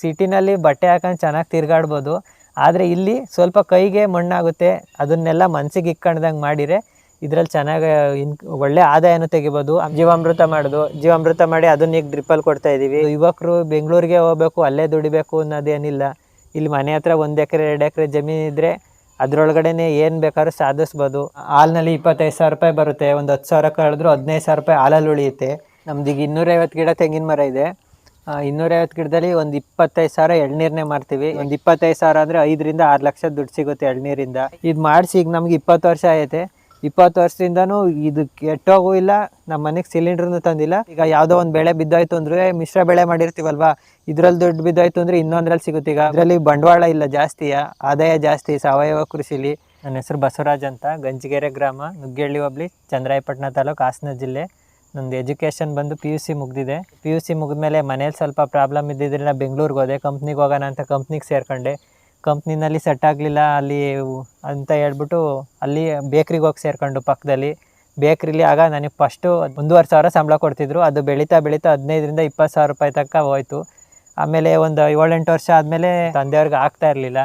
ಸಿಟಿನಲ್ಲಿ ಬಟ್ಟೆ ಹಾಕೊಂಡು ಚೆನ್ನಾಗಿ ತಿರ್ಗಾಡ್ಬೋದು. ಆದರೆ ಇಲ್ಲಿ ಸ್ವಲ್ಪ ಕೈಗೆ ಮಣ್ಣಾಗುತ್ತೆ. ಅದನ್ನೆಲ್ಲ ಮನಸ್ಸಿಗೆ ಇಕ್ಕೊಂಡ್ದಂಗೆ ಮಾಡಿದರೆ ಇದರಲ್ಲಿ ಚೆನ್ನಾಗಿ ಇನ್ ಒಳ್ಳೆ ಆದಾಯನೂ ತೆಗಿಬೋದು. ಜೀವಾಮೃತ ಮಾಡೋದು. ಜೀವಾಮೃತ ಮಾಡಿ ಅದನ್ನ ಈಗ ಡ್ರಿಪ್ಪಲ್ಲಿ ಕೊಡ್ತಾ ಇದ್ದೀವಿ. ಯುವಕರು ಬೆಂಗಳೂರಿಗೆ ಹೋಗ್ಬೇಕು, ಅಲ್ಲೇ ದುಡಿಬೇಕು ಅನ್ನೋದೇನಿಲ್ಲ ಇಲ್ಲಿ ಮನೆ ಹತ್ರ ಒಂದು ಎಕರೆ, ಎರಡು ಎಕರೆ ಜಮೀನು ಇದ್ದರೆ ಅದರೊಳಗಡೆನೆ ಏನು ಬೇಕಾದ್ರೂ ಸಾಧಿಸ್ಬೋದು. ಹಾಲಿನಲ್ಲಿ ಇಪ್ಪತ್ತೈದು ಸಾವಿರ ರೂಪಾಯಿ ಬರುತ್ತೆ. ಒಂದು ಹತ್ತು ಸಾವಿರ ಕಳೆದ್ರು ಹದಿನೈದು ಸಾವಿರ ರೂಪಾಯಿ ಹಾಲಲ್ಲಿ ಉಳಿಯುತ್ತೆ. ನಮ್ದು ಈಗ ಇನ್ನೂರೈವತ್ತು ಗಿಡ ತೆಂಗಿನ ಮರ ಇದೆ. ಇನ್ನೂರೈವತ್ತು ಗಿಡದಲ್ಲಿ ಒಂದು ಇಪ್ಪತ್ತೈದು ಸಾವಿರ ಎಳ್ನೀರನ್ನೇ ಮಾರ್ತೀವಿ. ಒಂದು ಇಪ್ಪತ್ತೈದು ಸಾವಿರ ಅಂದರೆ ಐದರಿಂದ ಆರು ಲಕ್ಷ ದುಡ್ಡು ಸಿಗುತ್ತೆ ಎಳ್ನೀರಿಂದ. ಇದು ಮಾಡಿಸಿ ಈಗ ನಮ್ಗೆ ಇಪ್ಪತ್ತು ವರ್ಷ ಆಗೈತೆ. ಇಪ್ಪತ್ತು ವರ್ಷದಿಂದನೂ ಇದು ಕೆಟ್ಟೋಗೂ ಇಲ್ಲ ನಮ್ಮ ಮನೆಗೆ ಸಿಲಿಂಡ್ರನ್ನು ತಂದಿಲ್ಲ. ಈಗ ಯಾವುದೋ ಒಂದು ಬೆಳೆ ಬಿದ್ದೋಯ್ತು ಅಂದರೆ ಮಿಶ್ರ ಬೆಳೆ ಮಾಡಿರ್ತೀವಲ್ವಾ? ಇದ್ರಲ್ಲಿ ದುಡ್ಡು ಬಿದ್ದೋಯ್ತು ಅಂದರೆ ಇನ್ನೊಂದ್ರಲ್ಲಿ ಸಿಗುತ್ತೆ. ಈಗ ಅದರಲ್ಲಿ ಬಂಡವಾಳ ಇಲ್ಲ ಜಾಸ್ತಿಯ ಆದಾಯ ಜಾಸ್ತಿ, ಸಾವಯವ ಕೃಷಿಲಿ. ನನ್ನ ಹೆಸರು ಬಸವರಾಜ್ ಅಂತ, ಗಂಜಿಗೆರೆ ಗ್ರಾಮ ನುಗ್ಗೇಳ್ಳಿ ಹೋಬ್ಳಿ, ಚಂದ್ರಾಯಪಟ್ಟಣ ತಾಲೂಕು ಹಾಸನ ಜಿಲ್ಲೆ. ನಂದು ಎಜುಕೇಷನ್ ಬಂದು ಪಿ ಯು ಸಿ ಮುಗಿದಿದೆ. ಪಿ ಯು ಸಿ ಮುಗಿದ್ಮೇಲೆ ಮನೇಲಿ ಸ್ವಲ್ಪ ಪ್ರಾಬ್ಲಮ್ ಇದ್ದಿದ್ದರಿಂದ ಬೆಂಗಳೂರಿಗೆ ಹೋದೆ. ಕಂಪ್ನಿಗೆ ಹೋಗೋಣ ಅಂತ ಕಂಪ್ನಿಗೆ ಸೇರ್ಕೊಂಡೆ. ಕಂಪ್ನಿನಲ್ಲಿ ಸೆಟ್ ಆಗಲಿಲ್ಲ. ಅಲ್ಲಿ ಅಂತ ಹೇಳ್ಬಿಟ್ಟು ಅಲ್ಲಿ ಬೇಕ್ರಿಗೆ ಹೋಗಿ ಸೇರ್ಕೊಂಡು ಪಕ್ಕದಲ್ಲಿ ಬೇಕ್ರಿಲಿ ಆಗ ನನಗೆ ಫಸ್ಟು ಒಂದೂವರೆ ಸಾವಿರ ಸಂಬಳ ಕೊಡ್ತಿದ್ರು. ಅದು ಬೆಳೀತಾ ಬೆಳೀತಾ ಹದಿನೈದರಿಂದ ಇಪ್ಪತ್ತು ಸಾವಿರ ರೂಪಾಯಿ ತನಕ ಹೋಯ್ತು. ಆಮೇಲೆ ಒಂದು ಏಳೆಂಟು ವರ್ಷ ಆದಮೇಲೆ ತಂದೆಯವ್ರಿಗೆ ಆಗ್ತಾ ಇರಲಿಲ್ಲ.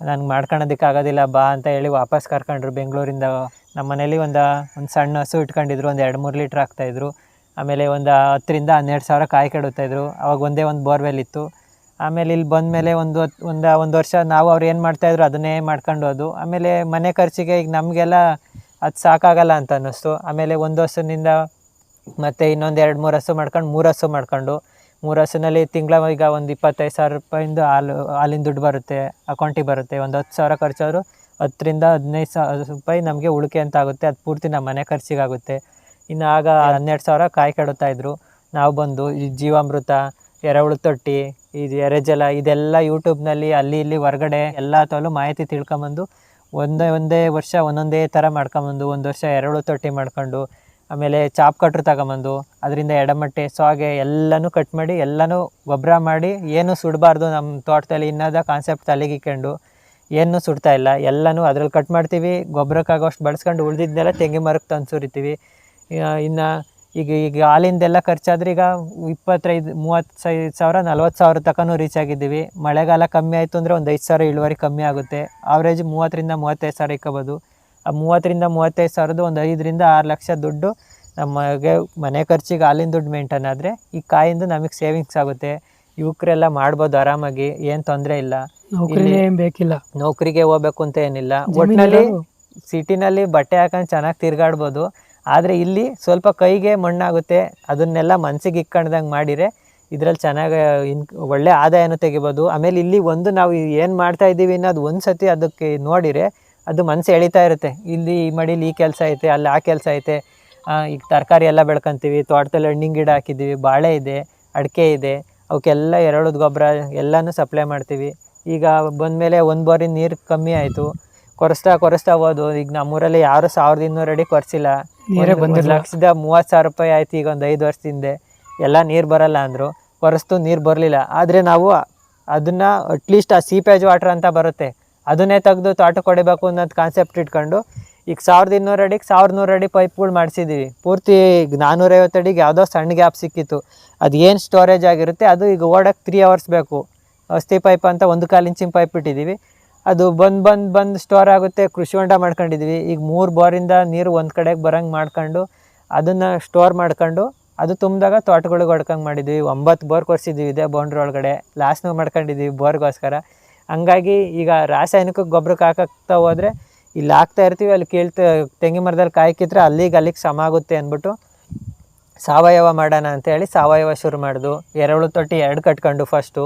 ನನಗೆ ಮಾಡ್ಕೊಳೋದಕ್ಕೆ ಆಗೋದಿಲ್ಲ ಬಾ ಅಂತ ಹೇಳಿ ವಾಪಸ್ ಕರ್ಕೊಂಡ್ರು ಬೆಂಗಳೂರಿಂದ. ನಮ್ಮ ಮನೇಲಿ ಒಂದು ಒಂದು ಸಣ್ಣ ಹಸು ಇಟ್ಕೊಂಡಿದ್ರು, ಒಂದು ಎರಡು ಮೂರು ಲೀಟ್ರ್ ಹಾಕ್ತಾಯಿದ್ರು. ಆಮೇಲೆ ಒಂದು ಹತ್ತರಿಂದ ಹನ್ನೆರಡು ಸಾವಿರ ಕಾಯಿ ಕೆಡುತ್ತಾಯಿದ್ರು ಅವಾಗ ಒಂದೇ ಒಂದು ಬೋರ್ವೆಲ್ ಇತ್ತು. ಆಮೇಲೆ ಇಲ್ಲಿ ಬಂದಮೇಲೆ ಒಂದು ಹೊತ್ತು- ಒಂದು ಒಂದು ವರ್ಷ ನಾವು ಅವ್ರು ಏನು ಮಾಡ್ತಾಯಿದ್ರು ಅದನ್ನೇ ಮಾಡ್ಕೊಂಡು ಹೋದು. ಆಮೇಲೆ ಮನೆ ಖರ್ಚಿಗೆ ಈಗ ನಮಗೆಲ್ಲ ಅದು ಸಾಕಾಗಲ್ಲ ಅಂತ ಅನ್ನಿಸ್ತು. ಆಮೇಲೆ ಒಂದು ವರ್ಷದಿಂದ ಮತ್ತು ಇನ್ನೊಂದು ಎರಡು ಮೂರು ಹಸು ಮಾಡ್ಕೊಂಡು, ಮೂರು ಹಸು ಮಾಡ್ಕೊಂಡು, ಮೂರು ಹಸುನಲ್ಲಿ ತಿಂಗಳ ಈಗ ಒಂದು ಇಪ್ಪತ್ತೈದು ಸಾವಿರ ರೂಪಾಯಿಂದ ಹಾಲು, ಹಾಲಿನ ದುಡ್ಡು ಬರುತ್ತೆ, ಅಕೌಂಟಿಗೆ ಬರುತ್ತೆ. ಒಂದು ಹತ್ತು ಸಾವಿರ ಖರ್ಚಾದ್ರು ಹತ್ತರಿಂದ ಹದಿನೈದು ಸಾವಿರ ರೂಪಾಯಿ ನಮಗೆ ಉಳಿಕೆ ಅಂತ ಆಗುತ್ತೆ. ಅದು ಪೂರ್ತಿ ನಮ್ಮ ಮನೆ ಖರ್ಚಿಗಾಗುತ್ತೆ. ಇನ್ನು ಆಗ ಹನ್ನೆರಡು ಸಾವಿರ ಕಾಯಿ ಕೆಡುತ್ತಾ ಇದ್ದರು ನಾವು ಬಂದು ಈ ಜೀವಾಮೃತ, ಎರೆಹುಳು ತೊಟ್ಟಿ ಇದು ಎರೆಜಲ ಇದೆಲ್ಲ ಯೂಟ್ಯೂಬ್ನಲ್ಲಿ ಅಲ್ಲಿ ಇಲ್ಲಿ ಹೊರಗಡೆ ಎಲ್ಲ ತೋಲು ಮಾಹಿತಿ ತಿಳ್ಕೊಂಬಂದು ಒಂದೇ ಒಂದೇ ವರ್ಷ ಒಂದೊಂದೇ ಥರ ಮಾಡ್ಕೊಂಬಂದು, ಒಂದು ವರ್ಷ ಎರೆಹುಳು ತೊಟ್ಟಿ ಮಾಡ್ಕೊಂಡು, ಆಮೇಲೆ ಚಾಪ್ ಕಟ್ರು ತಗೊಂಬಂದು, ಅದರಿಂದ ಎಡಮಟ್ಟೆ, ಸೊಗೆ ಎಲ್ಲನೂ ಕಟ್ ಮಾಡಿ, ಎಲ್ಲನೂ ಗೊಬ್ಬರ ಮಾಡಿ, ಏನು ಸುಡಬಾರ್ದು ನಮ್ಮ ತೋಟದಲ್ಲಿ ಇನ್ನದ ಕಾನ್ಸೆಪ್ಟ್ ತಲೆಗಿಕ್ಕೊಂಡು ಏನು ಸುಡ್ತಾ ಇಲ್ಲ. ಎಲ್ಲನೂ ಅದ್ರಲ್ಲಿ ಕಟ್ ಮಾಡ್ತೀವಿ. ಗೊಬ್ಬರಕ್ಕಾಗೋಷ್ಟು ಬಳಸ್ಕೊಂಡು ಉಳಿದಿದ್ದೆಲ್ಲ ತೆಂಗಿನ ಮರಕ್ಕೆ ತಂದು ಸುರಿತೀವಿ. ಇನ್ನು ಈಗ ಈಗ ಹಾಲಿಂದೆಲ್ಲ ಖರ್ಚಾದ್ರೆ ಈಗ ಇಪ್ಪತ್ತೈದು ಮೂವತ್ತು ಸೈ ಸಾವಿರ, ನಲ್ವತ್ತು ಸಾವಿರ ತನಕನೂ ರೀಚ್ ಆಗಿದ್ದೀವಿ. ಮಳೆಗಾಲ ಕಮ್ಮಿ ಆಯಿತು ಅಂದರೆ ಒಂದು ಐದು ಸಾವಿರ, ಇಳುವರಿ ಕಮ್ಮಿ ಆಗುತ್ತೆ. ಆವ್ರೇಜ್ ಮೂವತ್ತರಿಂದ ಮೂವತ್ತೈದು ಸಾವಿರ ಇಕ್ಕೋಬೋದು. ಆ ಮೂವತ್ತರಿಂದ ಮೂವತ್ತೈದು ಸಾವಿರದ ಒಂದು ಐದರಿಂದ ಆರು ಲಕ್ಷ ದುಡ್ಡು ನಮಗೆ ಮನೆ ಖರ್ಚಿಗೆ ಹಾಲಿನ ದುಡ್ಡು ಮೇಂಟೈನ್ ಆದರೆ ಈ ಕಾಯಿಂದ ನಮಗೆ ಸೇವಿಂಗ್ಸ್ ಆಗುತ್ತೆ. ಯುವಕರೆಲ್ಲ ಮಾಡ್ಬೋದು ಆರಾಮಾಗಿ ಏನ್ ತೊಂದರೆ ಇಲ್ಲ. ಏನ್ ಬೇಕಿಲ್ಲ. ನೌಕರಿಗೆ ಹೋಗ್ಬೇಕು ಅಂತ ಏನಿಲ್ಲ. ಒಟ್ಟಿನಲ್ಲಿ ಸಿಟಿನಲ್ಲಿ ಬಟ್ಟೆ ಹಾಕೊಂಡು ಚೆನ್ನಾಗಿ ತಿರ್ಗಾಡ್ಬೋದು. ಆದರೆ ಇಲ್ಲಿ ಸ್ವಲ್ಪ ಕೈಗೆ ಮಣ್ಣಾಗುತ್ತೆ. ಅದನ್ನೆಲ್ಲ ಮನ್ಸಿಗೆ ಇಕ್ಕೊಂಡ್ದಂಗೆ ಮಾಡಿರೆ ಇದ್ರಲ್ಲಿ ಚೆನ್ನಾಗಿ ಇನ್ ಒಳ್ಳೆ ಆದಾಯನೂ ತೆಗಿಬೋದು. ಆಮೇಲೆ ಇಲ್ಲಿ ಒಂದು ನಾವು ಏನು ಮಾಡ್ತಾ ಇದ್ದೀವಿ ಅನ್ನೋದು ಒಂದು ಸತಿ ಅದಕ್ಕೆ ನೋಡಿರೆ ಅದು ಮನಸ್ಸು ಎಳಿತಾ ಇರುತ್ತೆ. ಇಲ್ಲಿ ಈ ಮಡಿಲಿ ಈ ಕೆಲಸ ಐತೆ ಅಲ್ಲಿ ಆ ಕೆಲಸ ಐತೆ. ಈಗ ತರಕಾರಿ ಎಲ್ಲ ಬೆಳ್ಕೊಂತೀವಿ ತೋಟದಲ್ಲಿ ಹಣ್ಣಿನ ಗಿಡ ಹಾಕಿದ್ದೀವಿ ಬಾಳೆ ಇದೆ ಅಡಿಕೆ ಇದೆ. ಅವಕ್ಕೆಲ್ಲ ಎರಡು ಗೊಬ್ಬರ ಎಲ್ಲನೂ ಸಪ್ಲೈ ಮಾಡ್ತೀವಿ. ಈಗ ಬಂದಮೇಲೆ ಒಂದು ಬಾರಿ ನೀರು ಕಮ್ಮಿ ಆಯಿತು. ಕೊರೆಸ್ತಾ ಕೊರೆಸ್ತಾ ಹೋದು. ಈಗ ನಮ್ಮೂರಲ್ಲಿ ಯಾರು ಸಾವಿರದ ಇನ್ನೂರು ಅಡಿ ಕೊರೆಸಿಲ್ಲ. ಒಂದು. ಲಕ್ಷದ ಮೂವತ್ತು ಸಾವಿರ ರೂಪಾಯಿ ಆಯ್ತು ಈಗ ಒಂದು ಐದು ವರ್ಷದಿಂದ ಎಲ್ಲ ನೀರು ಬರಲ್ಲ ಅಂದರು. ಕೊರೆಸ್ತು ನೀರು ಬರಲಿಲ್ಲ. ಆದರೆ ನಾವು ಅದನ್ನು ಅಟ್ಲೀಸ್ಟ್ ಆ ಸೀಪೇಜ್ ವಾಟರ್ ಅಂತ ಬರುತ್ತೆ. ಅದನ್ನೇ ತೆಗೆದು ತೋಟಕ್ಕೆ ಹೊಡಿಬೇಕು ಅನ್ನೋದು ಕಾನ್ಸೆಪ್ಟ್ ಇಟ್ಕೊಂಡು ಈಗ ಸಾವಿರದ ಇನ್ನೂರು ಅಡಿಗೆ ಸಾವಿರದ ನೂರು ಅಡಿ ಪೈಪ್ಗಳು ಮಾಡಿಸಿದ್ದೀವಿ ಪೂರ್ತಿ ಈಗ ನಾನ್ನೂರೈವತ್ತು ಅಡಿಗೆ ಯಾವುದೋ ಸಣ್ಣ ಗ್ಯಾಪ್ ಸಿಕ್ಕಿತ್ತು. ಅದು ಏನು ಸ್ಟೋರೇಜ್ ಆಗಿರುತ್ತೆ, ಅದು ಈಗ ಓಡೋಕ್ಕೆ ತ್ರೀ ಅವರ್ಸ್ ಬೇಕು. ಅಸ್ಥಿ ಪೈಪ್ ಅಂತ ಒಂದು ಕಾಲು ಇಂಚಿನ ಪೈಪ್ ಇಟ್ಟಿದ್ದೀವಿ ಅದು ಬಂದು ಬಂದು ಬಂದು ಸ್ಟೋರ್ ಆಗುತ್ತೆ, ಕೃಷಿ ಹೊಂಡ ಮಾಡ್ಕೊಂಡಿದ್ದೀವಿ ಈಗ ಮೂರು ಬೋರಿಂದ ನೀರು ಒಂದು ಕಡೆಗೆ ಬರೋಂಗೆ ಮಾಡ್ಕೊಂಡು ಅದನ್ನು ಸ್ಟೋರ್ ಮಾಡ್ಕೊಂಡು ಅದು ತುಂಬಿದಾಗ ತೋಟಗಳಿಗೆ ಹೊಡ್ಕೊಂಗೆ ಮಾಡಿದ್ದೀವಿ ಒಂಬತ್ತು ಬೋರ್ ಕೊರ್ಸಿದ್ದೀವಿ ಇದೆ ಬೌಂಡ್ರಿ ಒಳಗಡೆ. ಲಾಸ್ನು ಮಾಡ್ಕೊಂಡಿದ್ದೀವಿ ಬೋರ್ಗೋಸ್ಕರ. ಹಂಗಾಗಿ ಈಗ ರಾಸಾಯನಿಕ ಗೊಬ್ಬರಕ್ಕೆ ಹಾಕಕ್ತಾ ಹೋದರೆ ಇಲ್ಲಿ ಹಾಕ್ತಾ ಇರ್ತೀವಿ, ಅಲ್ಲಿ ಕೇಳ್ತ ತೆಂಗಿನ ಮರದಲ್ಲಿ ಕಾಯಿ ಕಿತ್ತರೆ ಅಲ್ಲಿಗೆ ಅಲ್ಲಿಗೆ ಸಮ ಆಗುತ್ತೆ ಅಂದ್ಬಿಟ್ಟು ಸಾವಯವ ಮಾಡೋಣ ಅಂತೇಳಿ ಸಾವಯವ ಶುರು ಮಾಡಿದು. ಎರೆಹುಳು ತೊಟ್ಟಿ ಎರಡು ಕಟ್ಕೊಂಡು ಫಸ್ಟು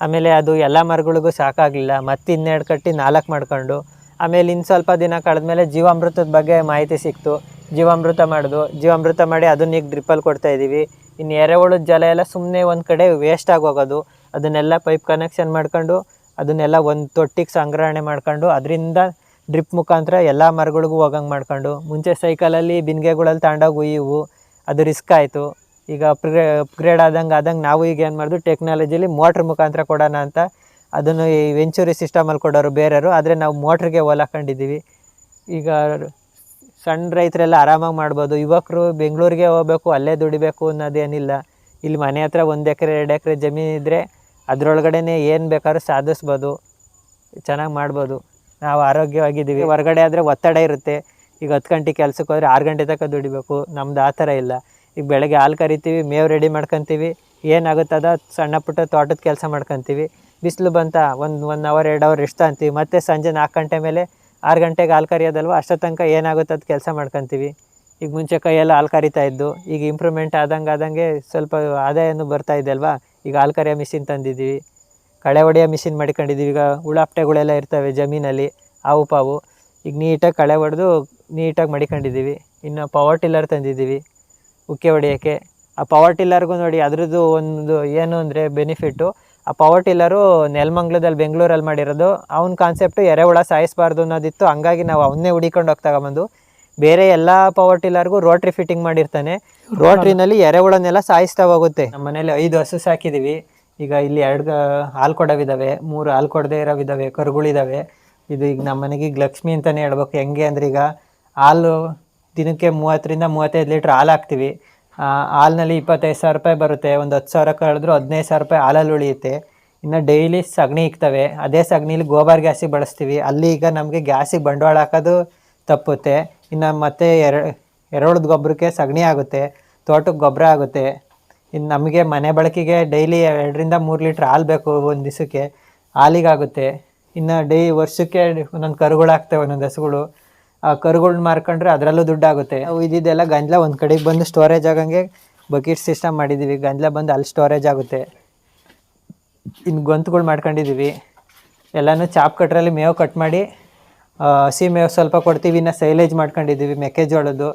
ಆಮೇಲೆ ಅದು ಎಲ್ಲ ಮರಗಳಿಗೂ ಸಾಕಾಗಲಿಲ್ಲ. ಮತ್ತೆ ಇನ್ನೆರಡು ಕಟ್ಟಿ ನಾಲ್ಕು ಮಾಡ್ಕೊಂಡು. ಆಮೇಲೆ ಇನ್ನು ಸ್ವಲ್ಪ ದಿನ ಕಳೆದ್ಮೇಲೆ ಜೀವಾಮೃತದ ಬಗ್ಗೆ ಮಾಹಿತಿ ಸಿಕ್ತು. ಜೀವಾಮೃತ ಮಾಡಿದು. ಜೀವಾಮೃತ ಮಾಡಿ ಅದನ್ನ ಈಗ ಡ್ರಿಪ್ಪಲ್ಲಿ ಕೊಡ್ತಾ ಇದ್ದೀವಿ ಇನ್ನು ಎರೆಹುಳದ ಜಲ ಎಲ್ಲ ಸುಮ್ಮನೆ ಒಂದು ಕಡೆ ವೇಸ್ಟ್ ಆಗೋಗೋದು ಅದನ್ನೆಲ್ಲ ಪೈಪ್ ಕನೆಕ್ಷನ್ ಮಾಡ್ಕೊಂಡು, ಅದನ್ನೆಲ್ಲ ಒಂದು ತೊಟ್ಟಿಗೆ ಸಂಗ್ರಹಣೆ ಮಾಡ್ಕೊಂಡು, ಅದರಿಂದ ಡ್ರಿಪ್ ಮುಖಾಂತರ ಎಲ್ಲ ಮರಗಳಿಗೂ ಹೋಗಂಗೆ ಮಾಡ್ಕೊಂಡು, ಮುಂಚೆ ಸೈಕಲಲ್ಲಿ ಬಿನ್ಗೆಗಳಲ್ಲಿ ತಗೊಂಡೋಗಿ ಉಯ್ಯವು ಅದು ರಿಸ್ಕ್ ಆಯಿತು. ಈಗ ಅಪ್ಗ್ರೇ ಅಪ್ಗ್ರೇಡ್ ಆದಂಗೆ ಆದಂಗೆ ನಾವು ಈಗ ಏನು ಮಾಡಿದ್ವಿ ಟೆಕ್ನಾಲಜಿಲಿ ಮೋಟ್ರ್ ಮುಖಾಂತರ ಕೊಡೋಣ ಅಂತ ಅದನ್ನು ಈ ವೆಂಚುರಿ ಸಿಸ್ಟಮಲ್ಲಿ ಕೊಡೋರು ಬೇರೆಯವರು, ಆದರೆ ನಾವು ಮೋಟ್ರಿಗೆ ಹೋಲಾಕೊಂಡಿದ್ದೀವಿ ಈಗ ಸಣ್ಣ ರೈತರೆಲ್ಲ ಆರಾಮಾಗಿ ಮಾಡ್ಬೋದು. ಯುವಕರು ಬೆಂಗಳೂರಿಗೆ ಹೋಗಬೇಕು, ಅಲ್ಲೇ ದುಡಿಬೇಕು ಅನ್ನೋದೇನಿಲ್ಲ. ಇಲ್ಲಿ ಮನೆ ಹತ್ರ ಒಂದು ಎಕರೆ, ಎರಡು ಎಕರೆ ಜಮೀನು ಅದರೊಳಗಡೆ ಏನು ಬೇಕಾದ್ರೂ ಸಾಧಿಸ್ಬೋದು, ಚೆನ್ನಾಗಿ ಮಾಡ್ಬೋದು. ನಾವು ಆರೋಗ್ಯವಾಗಿದ್ದೀವಿ. ಹೊರಗಡೆ ಆದರೆ ಒತ್ತಡ ಇರುತ್ತೆ. ಈಗ ಹತ್ತು ಗಂಟೆ ಕೆಲಸಕ್ಕೆ ಹೋದರೆ ಆರು ಗಂಟೆ ತನಕ ದುಡಿಬೇಕು. ನಮ್ದು ಆ ಥರ ಇಲ್ಲ. ಈಗ ಬೆಳಗ್ಗೆ ಹಾಲು ಕರಿತೀವಿ, ಮೇವು ರೆಡಿ ಮಾಡ್ಕೊತೀವಿ. ಏನಾಗುತ್ತದ ಸಣ್ಣ ಪುಟ್ಟ ತೋಟದ ಕೆಲಸ ಮಾಡ್ಕೊತೀವಿ. ಬಿಸಿಲು ಬಂತ ಒಂದು ಒನ್ ಅವರ್ ಎರಡು ಅವರ್ ಇಷ್ಟ ಅಂತೀವಿ. ಮತ್ತೆ ಸಂಜೆ ನಾಲ್ಕು ಗಂಟೆ ಮೇಲೆ ಆರು ಗಂಟೆಗೆ ಹಾಲು ಕರಿಯೋದಲ್ವ, ಅಷ್ಟೋ ತನಕ ಏನಾಗುತ್ತೆ ಅದು ಕೆಲಸ ಮಾಡ್ಕೊತೀವಿ. ಈಗ ಮುಂಚೆ ಕೈಯೆಲ್ಲ ಹಾಲು ಕರಿತಾ ಇದ್ದು, ಈಗ ಇಂಪ್ರೂವ್ಮೆಂಟ್ ಆದಂಗೆ ಆದಂಗೆ ಸ್ವಲ್ಪ ಆದಾಯನೂ ಬರ್ತಾ ಇದೆ ಅಲ್ವಾ? ಈಗ ಹಾಲು ಕರಿಯೋ ಮಿಷಿನ್ ತಂದಿದ್ದೀವಿ. ಕಳೆ ಹೊಡೆಯೋ ಮಿಷಿನ್ ಮಾಡ್ಕೊಂಡಿದ್ದೀವಿ. ಈಗ ಹುಳಾಪ್ಟೆಗಳೆಲ್ಲ ಇರ್ತವೆ ಜಮೀನಲ್ಲಿ ಆವು ಪಾವು. ಈಗ ನೀಟಾಗಿ ಕಳೆ ಹೊಡೆದು ನೀಟಾಗಿ ಮಡಿಕೊಂಡಿದ್ದೀವಿ. ಇನ್ನು ಪವರ್ ಟಿಲ್ಲರ್ ತಂದಿದ್ದೀವಿ ಉಕ್ಕೆ ಹೊಡೆಯೋಕ್ಕೆ ಆ ಪವರ್ ಟಿಲ್ಲರ್ಗೂ ನೋಡಿ ಅದರದ್ದು ಒಂದು ಏನು ಅಂದರೆ ಬೆನಿಫಿಟ್ಟು ಆ ಪವರ್ ಟಿಲ್ಲರು ನೆಲಮಂಗ್ಲದಲ್ಲಿ ಬೆಂಗಳೂರಲ್ಲಿ ಮಾಡಿರೋದು. ಅವ್ನ ಕಾನ್ಸೆಪ್ಟು ಎರೆಹುಳ ಸಾಯಿಸಬಾರ್ದು ಅನ್ನೋದಿತ್ತು. ಹಂಗಾಗಿ ನಾವು ಅವನ್ನೇ ಹುಡಿಕೊಂಡು ಹೋಗಿ ತಗೊಂಬಂದು ಬೇರೆ ಎಲ್ಲ ಪವರ್ ಟಿಲ್ಲರ್ಗೂ ರೋಟ್ರಿ ಫಿಟ್ಟಿಂಗ್ ಮಾಡಿರ್ತಾನೆ. ರೋಟ್ರಿನಲ್ಲಿ ಎರೆಹುಳನೆಲ್ಲ ಸಾಯಿಸ್ತಾ ಹೋಗುತ್ತೆ. ನಮ್ಮ ಮನೇಲಿ ಐದು ಹಸು ಸಾಕಿದ್ದೀವಿ ಈಗ ಇಲ್ಲಿ ಎರಡು ಹಾಲು ಕೊಡವಿದ್ದಾವೆ ಮೂರು ಹಾಲು ಕೊಡದೇ ಇರೋವಿದ್ದಾವೆ ಕರುಗಳಿದ್ದಾವೆ ಇದು ಈಗ ನಮ್ಮ ಮನೆಗೆ ಈಗ ಲಕ್ಷ್ಮಿ ಅಂತಲೇ ಹೇಳ್ಬೇಕು. ಹೆಂಗೆ ಅಂದ್ರೆ ಈಗ ಹಾಲು ದಿನಕ್ಕೆ ಮೂವತ್ತರಿಂದ ಮೂವತ್ತೈದು ಲೀಟ್ರ್ ಹಾಲು ಹಾಕ್ತೀವಿ. ಹಾಲಿನಲ್ಲಿ ಇಪ್ಪತ್ತೈದು ಸಾವಿರ ರೂಪಾಯಿ ಬರುತ್ತೆ. ಒಂದು ಹತ್ತು ಸಾವಿರ ಕಳೆದ್ರು ಹದಿನೈದು ಸಾವಿರ ರೂಪಾಯಿ ಹಾಲಲ್ಲಿ ಉಳಿಯುತ್ತೆ. ಇನ್ನು ಡೈಲಿ ಸಗಣಿ ಇಕ್ತವೆ. ಅದೇ ಸಗಣಿಲಿ ಗೋಬರ್ ಗ್ಯಾಸಿಗೆ ಬಳಸ್ತೀವಿ. ಅಲ್ಲಿ ಈಗ ನಮಗೆ ಗ್ಯಾಸಿಗೆ ಬಂಡವಾಳ ಹಾಕೋದು ತಪ್ಪುತ್ತೆ. ಇನ್ನು ಮತ್ತೆ ಎರಡು ಎರಡು ಗೊಬ್ಬರಕ್ಕೆ ಸಗಣಿ ಆಗುತ್ತೆ. ತೋಟಕ್ಕೆ ಗೊಬ್ಬರ ಆಗುತ್ತೆ. ಇನ್ನು ನಮಗೆ ಮನೆ ಬಳಕೆಗೆ ಡೈಲಿ ಎರಡರಿಂದ ಮೂರು ಲೀಟ್ರ್ ಹಾಲು ಬೇಕು ಒಂದು ದಿವಸಕ್ಕೆ ಹಾಲಿಗಾಗುತ್ತೆ ಇನ್ನು ಡೈ ವರ್ಷಕ್ಕೆ ಒಂದೊಂದು ಕರುಗಳು ಆಗ್ತವೆ ಒಂದೊಂದು ಹಸುಗಳು. ಆ ಕರುಗಳ್ನ ಮಾರ್ಕೊಂಡ್ರೆ ಅದರಲ್ಲೂ ದುಡ್ಡಾಗುತ್ತೆ ನಾವು ಇದೆಲ್ಲ ಗಂಜಲ ಒಂದು ಕಡೆಗೆ ಬಂದು ಸ್ಟೋರೇಜ್ ಆಗಂಗೆ ಬಕೆಟ್ ಸಿಸ್ಟಮ್ ಮಾಡಿದ್ದೀವಿ ಗಂಜಲ ಬಂದು ಅಲ್ಲಿ ಸ್ಟೋರೇಜ್ ಆಗುತ್ತೆ. ಇನ್ನು ಗೊಂತುಗಳು ಮಾಡ್ಕೊಂಡಿದ್ದೀವಿ ಎಲ್ಲನೂ ಚಾಪ್ ಕಟ್ರಲ್ಲಿ ಮೇವು ಕಟ್ ಮಾಡಿ ಹಸಿ ಮೇವು ಸ್ವಲ್ಪ ಕೊಡ್ತೀವಿ, ಇನ್ನು ಸೈಲೇಜ್ ಮಾಡ್ಕೊಂಡಿದ್ದೀವಿ ಮೆಕ್ಕೆಜೋಳದ್ದು.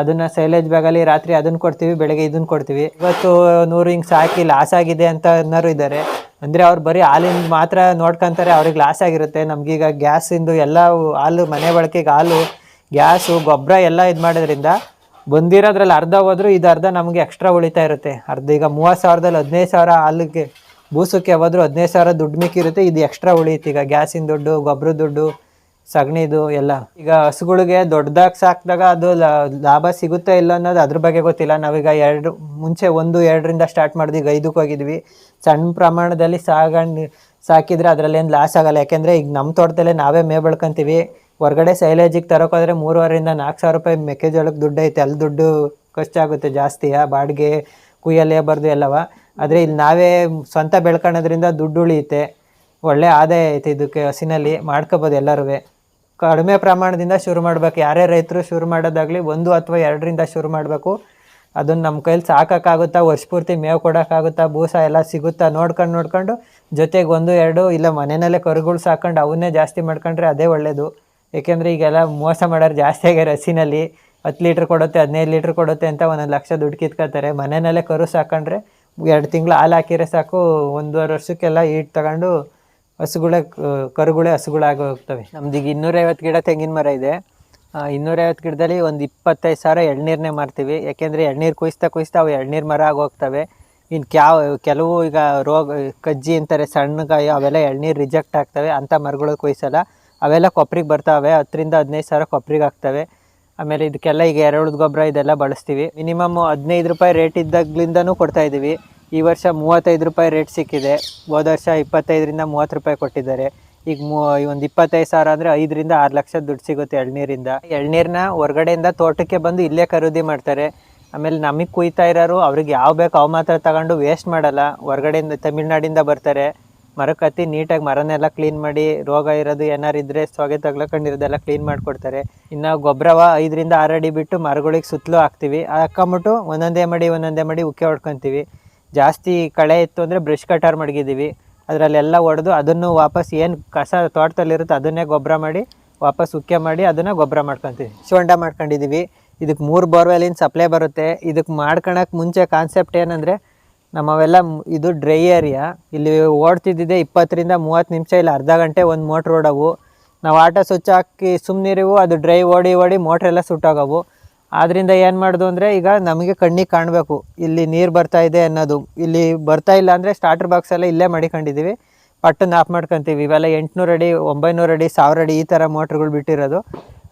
ಅದನ್ನು ಸೈಲೇಜ್ ಬ್ಯಾಗಲ್ಲಿ ರಾತ್ರಿ ಅದನ್ನ ಕೊಡ್ತೀವಿ, ಬೆಳಗ್ಗೆ ಇದನ್ನ ಕೊಡ್ತೀವಿ. ಇವತ್ತು ನೂರು ಹಿಂಗೆ ಸಾಕಿ ಲಾಸ್ ಆಗಿದೆ ಅಂತ ಅನ್ನೋರು ಇದ್ದಾರೆ ಅಂದರೆ ಅವ್ರು ಬರೀ ಹಾಲಿನ ಮಾತ್ರ ನೋಡ್ಕೊಂತಾರೆ, ಅವ್ರಿಗೆ ಲಾಸ್ ಆಗಿರುತ್ತೆ. ನಮಗೀಗ ಗ್ಯಾಸಿಂದು ಎಲ್ಲ ಹಾಲು, ಮನೆ ಬಳಕೆಗೆ ಹಾಲು ಗ್ಯಾಸು ಗೊಬ್ಬರ ಎಲ್ಲ ಇದು ಮಾಡೋದ್ರಿಂದ ಬಂದಿರೋದ್ರಲ್ಲಿ ಅರ್ಧ ಹೋದ್ರು ಇದು ಅರ್ಧ ನಮಗೆ ಎಕ್ಸ್ಟ್ರಾ ಉಳಿತಾ ಇರುತ್ತೆ. ಅರ್ಧ ಈಗ ಮೂವತ್ತು ಸಾವಿರದಲ್ಲಿ ಹದಿನೈದು ಸಾವಿರ ಹಾಲಿಗೆ, ಬೂಸಕ್ಕೆ ಹೋದ್ರು ಹದಿನೈದು ಸಾವಿರ ದುಡ್ಡು ಮಿಕ್ಕಿರುತ್ತೆ, ಇದು ಎಕ್ಸ್ಟ್ರಾ ಉಳಿಯುತ್ತೆ. ಈಗ ಗ್ಯಾಸಿನ ದುಡ್ಡು ಗೊಬ್ಬರ ದುಡ್ಡು ಸಗಣಿದು ಎಲ್ಲ. ಈಗ ಹಸುಗಳಿಗೆ ದೊಡ್ಡದಾಗಿ ಸಾಕಿದಾಗ ಅದು ಲಾಭ ಸಿಗುತ್ತಾ ಇಲ್ಲ ಅನ್ನೋದು ಅದ್ರ ಬಗ್ಗೆ ಗೊತ್ತಿಲ್ಲ. ನಾವೀಗ ಎರಡು, ಮುಂಚೆ ಒಂದು, ಎರಡರಿಂದ ಸ್ಟಾರ್ಟ್ ಮಾಡಿದ್ವಿ, ಈಗ ಐದಕ್ಕೆ ಹೋಗಿದ್ವಿ. ಸಣ್ಣ ಪ್ರಮಾಣದಲ್ಲಿ ಸಾಗಣೆ, ಸಾಕಿದ್ರೆ ಅದರಲ್ಲೇನು ಲಾಸ್ ಆಗಲ್ಲ. ಯಾಕೆಂದರೆ ಈಗ ನಮ್ಮ ತೋಟದಲ್ಲೇ ನಾವೇ ಮೇ ಬೆಳ್ಕೊಂತೀವಿ ಹೊರಗಡೆ ಸೈಲೇಜಿಗೆ ತರೋಕೋದ್ರೆ ಮೂರುವರೆಯಿಂದ ನಾಲ್ಕು ಸಾವಿರ ರೂಪಾಯಿ ಮೆಕ್ಕೆಜೋಳಕ್ಕೆ ದುಡ್ಡು ಐತೆ. ಅಲ್ಲಿ ದುಡ್ಡು ಖರ್ಚಾಗುತ್ತೆ ಜಾಸ್ತಿ. ಆ ಬಾಡಿಗೆ ಕುಯ್ಯಲ್ಲೇ ಬರ್ದು ಎಲ್ಲವ. ಆದರೆ ಇಲ್ಲಿ ನಾವೇ ಸ್ವಂತ ಬೆಳ್ಕೊಳೋದ್ರಿಂದ ದುಡ್ಡು ಉಳಿಯುತ್ತೆ. ಒಳ್ಳೆ ಆದಾಯ ಐತೆ ಇದಕ್ಕೆ ಹಸಿನಲ್ಲಿ. ಮಾಡ್ಕೋಬೋದು ಎಲ್ಲರೂ ಕಡಿಮೆ ಪ್ರಮಾಣದಿಂದ ಶುರು ಮಾಡಬೇಕು. ಯಾರೇ ರೈತರು ಶುರು ಮಾಡೋದಾಗಲಿ ಒಂದು ಅಥವಾ ಎರಡರಿಂದ ಶುರು ಮಾಡಬೇಕು. ಅದನ್ನು ನಮ್ಮ ಕೈಲಿ ಸಾಕೋಕ್ಕಾಗುತ್ತಾ ವರ್ಷ ಪೂರ್ತಿ ಮೇವು ಕೊಡೋಕ್ಕಾಗುತ್ತಾ ಬೂಸ ಎಲ್ಲ ಸಿಗುತ್ತಾ ನೋಡ್ಕೊಂಡು ನೋಡ್ಕೊಂಡು ಜೊತೆಗೆ ಒಂದು, ಎರಡು ಇಲ್ಲ ಮನೆಯಲ್ಲೇ ಕರುಗಳು ಸಾಕೊಂಡು ಅವನ್ನೇ ಜಾಸ್ತಿ ಮಾಡ್ಕೊಂಡ್ರೆ ಅದೇ ಒಳ್ಳೆಯದು ಏಕೆಂದರೆ ಈಗೆಲ್ಲ ಮೋಸ ಮಾಡೋರು ಜಾಸ್ತಿ ಆಗ್ಯಾರ ರಸಿನಲ್ಲಿ ಹತ್ತು ಲೀಟ್ರ್ ಕೊಡುತ್ತೆ, ಹದಿನೈದು ಲೀಟ್ರ್ ಕೊಡುತ್ತೆ ಅಂತ ಒಂದೊಂದು ಲಕ್ಷ ದುಡ್ಡು ಕಿತ್ಕೋತಾರೆ ಮನೆಯಲ್ಲೇ ಕರು ಸಾಕೊಂಡ್ರೆ ಎರಡು ತಿಂಗಳು ಹಾಲು ಹಾಕಿದರೆ ಸಾಕು, ಒಂದೂವರೆ ವರ್ಷಕ್ಕೆಲ್ಲ ಈಟ್ ತಗೊಂಡು ಹಸುಗಳೇ ಕರುಗಳೆ ಹಸುಗಳಾಗಿ ಹೋಗ್ತವೆ ನಮ್ದು ಈಗ ಇನ್ನೂರೈವತ್ತು ಗಿಡ ತೆಂಗಿನ ಮರ ಇದೆ. ಇನ್ನೂರೈವತ್ತು ಗಿಡದಲ್ಲಿ ಒಂದು ಇಪ್ಪತ್ತೈದು ಸಾವಿರ ಎಳ್ನೀರನ್ನೇ ಮಾರ್ತೀವಿ. ಯಾಕೆಂದರೆ ಎಳ್ನೀರು ಕುಯ್ಸ್ತಾ ಕುಯ್ಸ್ತಾ ಅವು ಎಳ್ನೀರು ಮರ ಆಗೋಗ್ತವೆ. ಇನ್ನು ಕ್ಯಾವ್, ಕೆಲವು ಈಗ ರೋಗ, ಕಜ್ಜಿ ಅಂತಾರೆ ಸಣ್ಣಗಾಯಿ ಅವೆಲ್ಲ ಎಳ್ನೀರು ರಿಜೆಕ್ಟ್ ಆಗ್ತವೆ. ಅಂಥ ಮರಗಳು ಕೊಯ್ಸಲ್ಲ. ಅವೆಲ್ಲ ಕೊಪ್ರಿಗೆ ಬರ್ತಾವೆ. ಹತ್ತರಿಂದ ಹದಿನೈದು ಸಾವಿರ ಕೊಪ್ರಿಗೆ ಆಗ್ತವೆ. ಆಮೇಲೆ ಇದಕ್ಕೆಲ್ಲ ಈಗ ಎರಡು ಗೊಬ್ಬರ ಇದೆಲ್ಲ ಬಳಸ್ತೀವಿ. ಮಿನಿಮಮ್ ಹದಿನೈದು ರೂಪಾಯಿ ರೇಟ್ ಇದ್ದಾಗ್ಲಿಂದನೂ ಕೊಡ್ತಾ ಇದ್ದೀವಿ ಈ ವರ್ಷ ಮೂವತ್ತೈದು ರೂಪಾಯಿ ರೇಟ್ ಸಿಕ್ಕಿದೆ. ಹೋದ ವರ್ಷ ಇಪ್ಪತ್ತೈದರಿಂದ ಮೂವತ್ತು ರೂಪಾಯಿ ಕೊಟ್ಟಿದ್ದಾರೆ. ಈಗ ಮೂ ಒಂದು ಇಪ್ಪತ್ತೈದು ಸಾವಿರ ಅಂದರೆ ಐದರಿಂದ ಆರು ಲಕ್ಷ ದುಡ್ಡು ಸಿಗುತ್ತೆ ಎಳ್ನೀರಿಂದ. ಎಳ್ನೀರನ್ನ ಹೊರಗಡೆಯಿಂದ ತೋಟಕ್ಕೆ ಬಂದು ಇಲ್ಲೇ ಖರೀದಿ ಮಾಡ್ತಾರೆ. ಆಮೇಲೆ ನಮಗೆ ಕುಯ್ತಾ ಇರೋರು, ಅವ್ರಿಗೆ ಯಾವ ಬೇಕು ಅವು ಮಾತ್ರ ತಗೊಂಡು ವೇಸ್ಟ್ ಮಾಡಲ್ಲ. ಹೊರಗಡೆಯಿಂದ ತಮಿಳ್ನಾಡಿಂದ ಬರ್ತಾರೆ. ಮರಕ್ಕೆ ಹತ್ತಿ ನೀಟಾಗಿ ಮರನೆಲ್ಲ ಕ್ಲೀನ್ ಮಾಡಿ, ರೋಗ ಇರೋದು ಏನಾರು ಇದ್ದರೆ ಸೊಗೆ ತಗ್ಲಕೊಂಡಿರೋದೆಲ್ಲ ಕ್ಲೀನ್ ಮಾಡಿಕೊಡ್ತಾರೆ. ಇನ್ನು ಗೊಬ್ಬರವ ಐದರಿಂದ ಆರು ಅಡಿ ಬಿಟ್ಟು ಮರಗಳಿಗೆ ಸುತ್ತಲೂ ಹಾಕ್ತೀವಿ. ಹಾಕೊಂಬಿಟ್ಟು ಒಂದೊಂದೇ ಮಡಿ ಒಂದೊಂದೇ ಮಡಿ ಉಕ್ಕೆ ಹೊಡ್ಕೊತೀವಿ. ಜಾಸ್ತಿ ಕಳೆ ಇತ್ತು ಅಂದರೆ ಬ್ರಷ್ ಕಟರ್ ಮಡಗಿದ್ದೀವಿ ಅದರಲ್ಲೆಲ್ಲ ಒಡೆದು ಅದನ್ನು ವಾಪಸ್ ಏನು ಕಸ ತೋಟದಲ್ಲಿರುತ್ತೆ ಅದನ್ನೇ ಗೊಬ್ಬರ ಮಾಡಿ ವಾಪಸ್ ಉಕ್ಕೆ ಮಾಡಿ ಅದನ್ನು ಗೊಬ್ಬರ ಮಾಡ್ಕೊತೀವಿ. ಶಿವಂಡ ಮಾಡ್ಕೊಂಡಿದ್ದೀವಿ ಇದಕ್ಕೆ ಮೂರು ಬೋರ್ವೆಲಿನ ಸಪ್ಲೈ ಬರುತ್ತೆ. ಇದಕ್ಕೆ ಮಾಡ್ಕೊಳಕ್ಕೆ ಮುಂಚೆ ಕಾನ್ಸೆಪ್ಟ್ ಏನಂದರೆ ನಮ್ಮವೆಲ್ಲ ಇದು ಡ್ರೈ ಏರಿಯಾ ಇಲ್ಲಿ ಓಡ್ತಿದ್ದಿದೆ ಇಪ್ಪತ್ತರಿಂದ ಮೂವತ್ತು ನಿಮಿಷ ಇಲ್ಲ, ಅರ್ಧ ಗಂಟೆ ಒಂದು ಮೋಟ್ರ್ ಓಡವು. ನಾವು ಆಟೋ ಸ್ವಿಚ್ ಹಾಕಿ ಸುಮ್ಮನಿರಿವು ಅದು ಡ್ರೈ ಓಡಿ ಓಡಿ ಮೋಟ್ರೆಲ್ಲ ಸುಟ್ಟೋಗವು ಆದ್ದರಿಂದ ಏನು ಮಾಡೋದು ಅಂದರೆ ಈಗ ನಮಗೆ ಕಣ್ಣಿಗೆ ಕಾಣಬೇಕು. ಇಲ್ಲಿ ನೀರು ಬರ್ತಾ ಇದೆ ಅನ್ನೋದು. ಇಲ್ಲಿ ಬರ್ತಾ ಇಲ್ಲ ಅಂದರೆ ಸ್ಟಾರ್ಟರ್ ಬಾಕ್ಸ್ ಎಲ್ಲ ಇಲ್ಲೇ ಮಡಿಕೊಂಡಿದ್ದೀವಿ ಪಟ್ಟನ್ನು ಆಫ್ ಮಾಡ್ಕೊತೀವಿ. ಇವೆಲ್ಲ ಎಂಟುನೂರು ಅಡಿ, ಒಂಬೈನೂರು ಅಡಿ, ಸಾವಿರ ಅಡಿ ಈ ಥರ ಮೋಟ್ರ್ಗಳು ಬಿಟ್ಟಿರೋದು.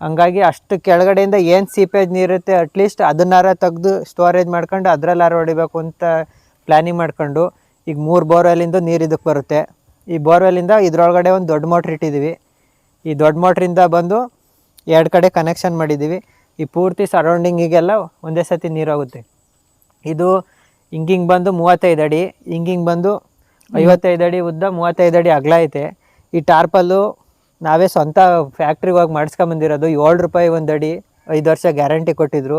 ಹಂಗಾಗಿ ಅಷ್ಟು ಕೆಳಗಡೆಯಿಂದ ಏನು ಸೀಪೇಜ್ ನೀರುತ್ತೆ ಅಟ್ಲೀಸ್ಟ್ ಅದನ್ನಾರ ತೆಗೆದು ಸ್ಟೋರೇಜ್ ಮಾಡ್ಕೊಂಡು ಅದರಲ್ಲಾರು ಹೊಡಿಬೇಕು ಅಂತ ಪ್ಲ್ಯಾನಿಂಗ್ ಮಾಡ್ಕೊಂಡು ಈಗ ಮೂರು ಬೋರ್ವೆಲ್ಲಿಂದ ನೀರು ಇದಕ್ಕೆ ಬರುತ್ತೆ. ಈ ಬೋರ್ವೆಲ್ಲಿಂದ ಇದರೊಳಗಡೆ ಒಂದು ದೊಡ್ಡ ಮೋಟ್ರ್ ಇಟ್ಟಿದ್ದೀವಿ ಈ ದೊಡ್ಡ ಮೋಟ್ರಿಂದ ಬಂದು ಎರಡು ಕಡೆ ಕನೆಕ್ಷನ್ ಮಾಡಿದ್ದೀವಿ ಈ ಪೂರ್ತಿ ಸರೌಂಡಿಂಗಿಗೆಲ್ಲ ಒಂದೇ ಸತಿ ನೀರಾಗುತ್ತೆ. ಇದು ಹಿಂಗಿಂಗೆ ಬಂದು ಮೂವತ್ತೈದು ಅಡಿ ಹಿಂಗಿಂಗೆ ಬಂದು ಐವತ್ತೈದು ಅಡಿ ಉದ್ದ ಮೂವತ್ತೈದು ಅಡಿ ಅಗಲ ಐತೆ. ಈ ಟಾರ್ಪಲ್ಲು ನಾವೇ ಸ್ವಂತ ಫ್ಯಾಕ್ಟ್ರಿಗೆ ಹೋಗಿ ಮಾಡಿಸ್ಕೊಂಬಂದಿರೋದು. ಏಳು ರೂಪಾಯಿ ಒಂದು ಅಡಿ, ಐದು ವರ್ಷ ಗ್ಯಾರಂಟಿ ಕೊಟ್ಟಿದ್ರು.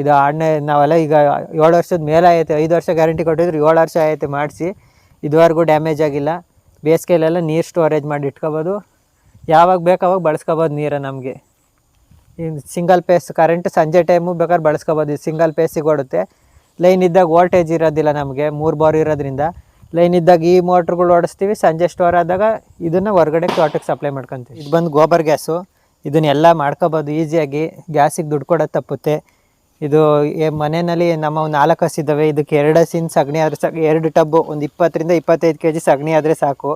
ಇದು ಆಡನೇ ನಾವೆಲ್ಲ ಈಗ ಏಳು ವರ್ಷದ ಮೇಲೆ ಐತೆ ಐದು ವರ್ಷ ಗ್ಯಾರಂಟಿ ಕೊಟ್ಟಿದ್ರು, ಏಳು ವರ್ಷ ಆಯಿತು ಮಾಡಿಸಿ. ಇದುವರೆಗೂ ಡ್ಯಾಮೇಜ್ ಆಗಿಲ್ಲ. ಬೇಸಿಗೆಲೆಲ್ಲ ನೀರು ಸ್ಟೋರೇಜ್ ಮಾಡಿ ಇಟ್ಕೋಬೋದು. ಯಾವಾಗ ಬೇಕು ಅವಾಗ ಬಳಸ್ಕೋಬೋದು ನೀರು ನಮಗೆ. ಸಿಂಗಲ್ ಪೇಸ್ ಕರೆಂಟ್ ಸಂಜೆ ಟೈಮು ಬೇಕಾದ್ರೆ ಬಳಸ್ಕೋಬೋದು. ಸಿಂಗಲ್ ಪೇಸಿಗೆ ಓಡುತ್ತೆ. ಲೈನ್ ಇದ್ದಾಗ ವೋಲ್ಟೇಜ್ ಇರೋದಿಲ್ಲ ನಮಗೆ, ಮೂರು ಬಾರ್ ಇರೋದ್ರಿಂದ. ಲೈನ್ ಇದ್ದಾಗ ಈ ಮೋಟ್ರ್ಗಳು ಓಡಿಸ್ತೀವಿ, ಸಂಜೆ ಸ್ಟೋರ್ ಆದಾಗ ಇದನ್ನು ಹೊರಗಡೆ ತೋಟಕ್ಕೆ ಸಪ್ಲೈ ಮಾಡ್ಕೊತೀವಿ. ಇದು ಬಂದು ಗೋಬರ್ ಗ್ಯಾಸು. ಇದನ್ನೆಲ್ಲ ಮಾಡ್ಕೋಬೋದು ಈಸಿಯಾಗಿ ಗ್ಯಾಸಿಗೆ ದುಡ್ಡು ಕೊಡೋದು ತಪ್ಪುತ್ತೆ. ಇದು ಮನೆಯಲ್ಲಿ ನಮ್ಮ ನಾಲ್ಕು ಹಸು ಇದ್ದಾವೆ ಇದಕ್ಕೆ ಎರಡು ಹಸಿನ ಸಗಣಿ ಆದರೆ ಸಾಕು, ಎರಡು ಟಬ್ಬು ಒಂದು ಇಪ್ಪತ್ತರಿಂದ ಇಪ್ಪತ್ತೈದು ಕೆ ಜಿ ಸಗಣಿ ಆದರೆ ಸಾಕು.